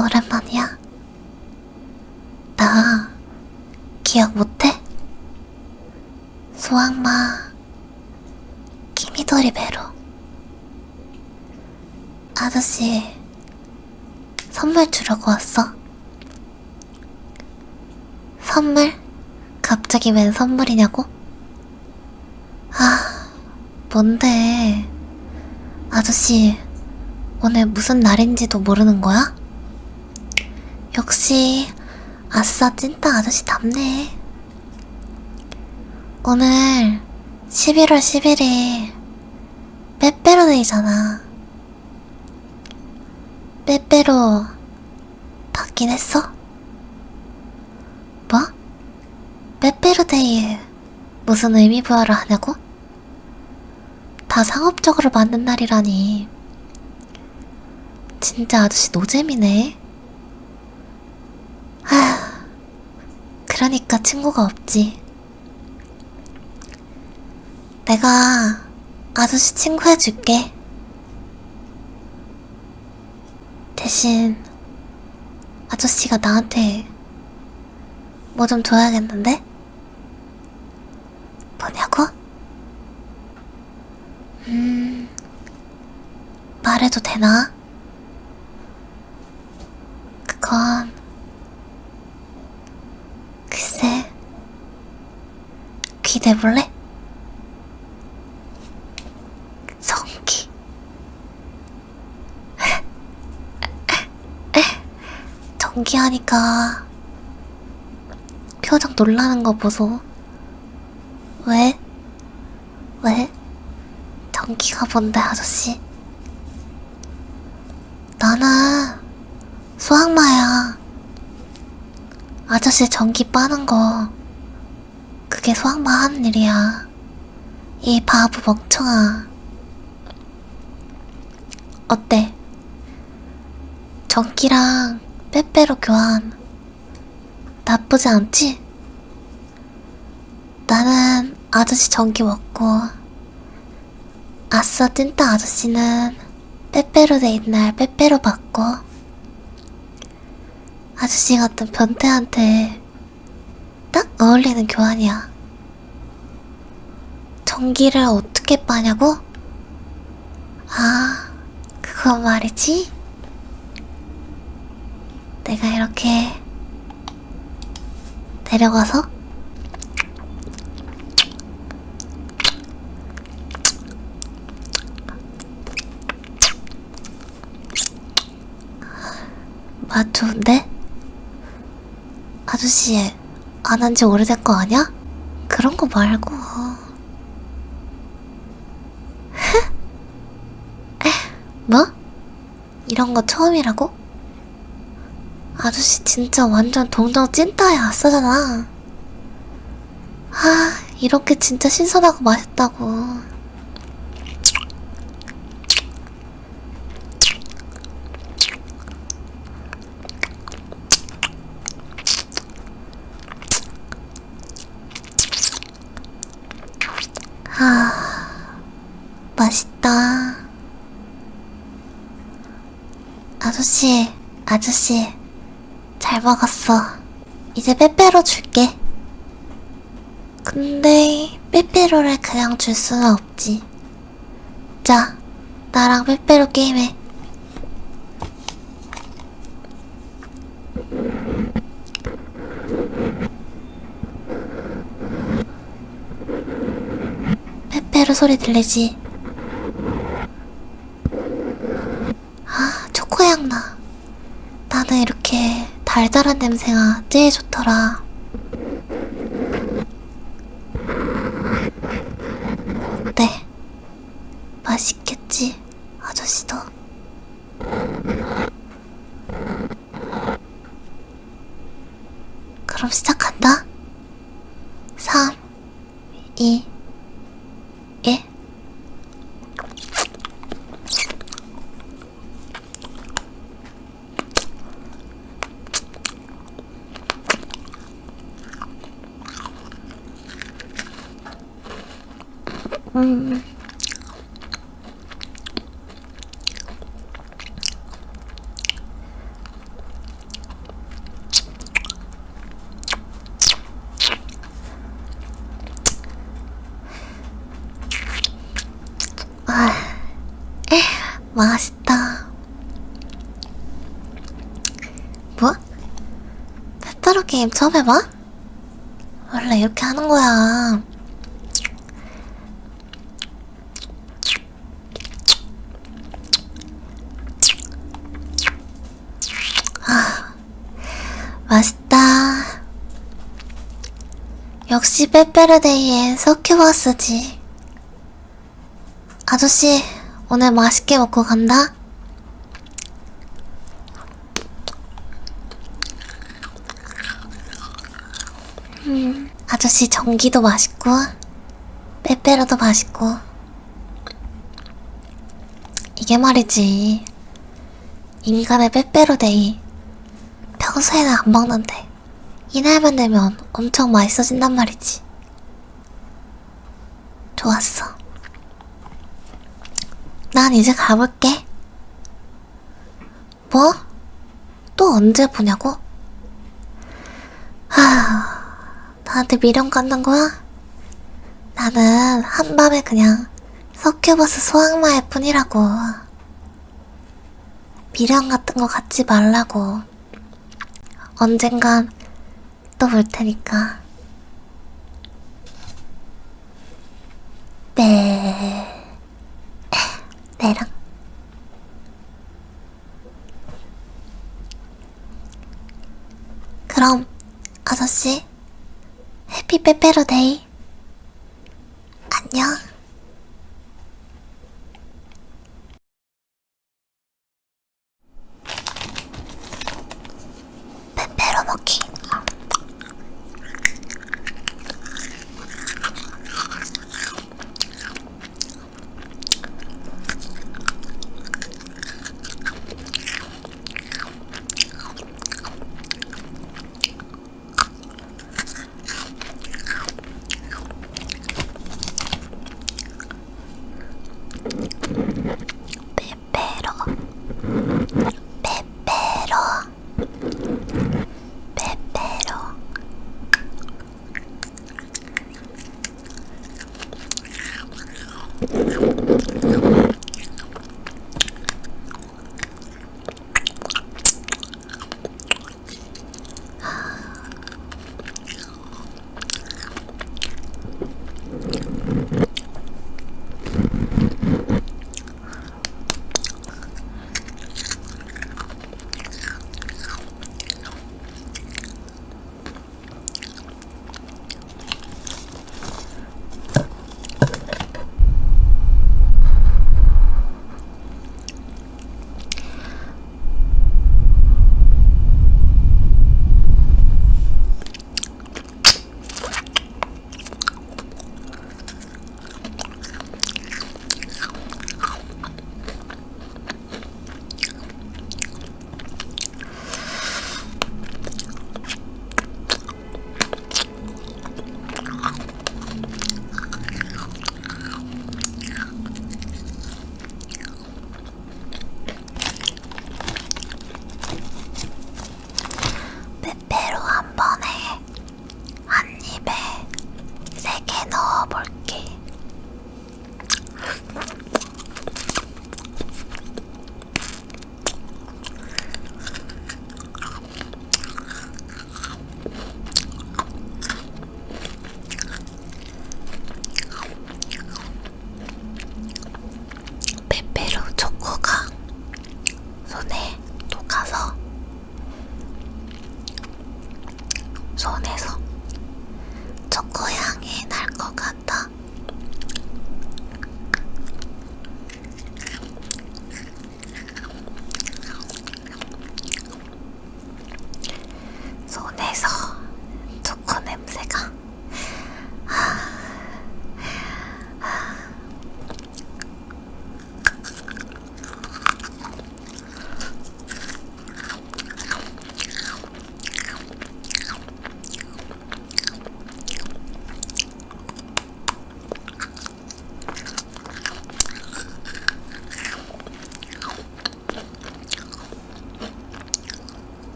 오랜만이야. 나 기억 못해? 소악마 키미도리 베로 아저씨 선물 주려고 왔어. 선물? 갑자기 웬 선물이냐고? 아, 뭔데? 아저씨, 오늘 무슨 날인지도 모르는 거야? 역시, 아싸 찐따 아저씨답네. 오늘 11월 11일 빼빼로데이잖아. 빼빼로 받긴 했어? 뭐? 빼빼로데이에 무슨 의미 부여를 하냐고? 다 상업적으로 만든 날이라니. 진짜 아저씨 노잼이네. 아, 그러니까 친구가 없지. 내가 아저씨 친구 해줄게. 대신 아저씨가 나한테 뭐 좀 줘야겠는데? 뭐냐고? 음, 말해도 되나? 귀 대볼래? 성기. 전기하니까 표정 놀라는 거 보소. 왜? 왜? 전기가 뭔데, 아저씨? 나는 소악마야. 아저씨 전기 빠는 거, 그게 소악마 하는 일이야. 이 바보 멍청아. 어때? 전기랑 빼빼로 교환 나쁘지 않지? 나는 아저씨 전기 먹고 아싸 찐따 아저씨는 빼빼로 데이 날 빼빼로 받고 아저씨 같은 변태한테 딱 어울리는 교환이야. 전기를 어떻게 빠냐고? 아, 그건 말이지. 내가 이렇게 데려가서 맛 좋은데? 아저씨 안 한 지 오래된 거 아냐? 그런 거 말고 뭐? 이런 거 처음이라고? 아저씨 진짜 완전 동정 찐따야 아싸잖아 아 이렇게 진짜 신선하고 맛있다고 아 맛있다 아저씨 아저씨 잘 먹었어. 이제 빼빼로 줄게. 근데 빼빼로를 그냥 줄 수는 없지. 자, 나랑 빼빼로 게임해. 빼빼로 소리 들리지? 아, 초코향 나. 나는 이렇게 달달한 냄새가 제일 좋더라. 어때? 맛있겠지, 아저씨도. 그럼 시작한다. 3, 2, 맛있다. 뭐? 페퍼로 게임 처음 해봐? 원래 이렇게 하는 거야. 아, 맛있다. 역시 빼빼르데이엔 서큐버스지. 아저씨, 오늘 맛있게 먹고 간다. 음, 아저씨 전기도 맛있고, 빼빼로도 맛있고. 이게 말이지. 인간의 빼빼로데이. 평소에는 안 먹는데, 이날만 되면 엄청 맛있어진단 말이지. 좋았어. 난 이제 가볼게. 뭐? 또 언제 보냐고? 하, 나한테 미련 갖는 거야? 나는 한밤에 그냥 서큐버스 소악마일 뿐이라고. 미련 같은 거 갖지 말라고. 언젠간 또볼 테니까. 네. 내랑. 그럼, 아저씨, 해피 빼빼로 데이. 안녕. やっぱ 손에서.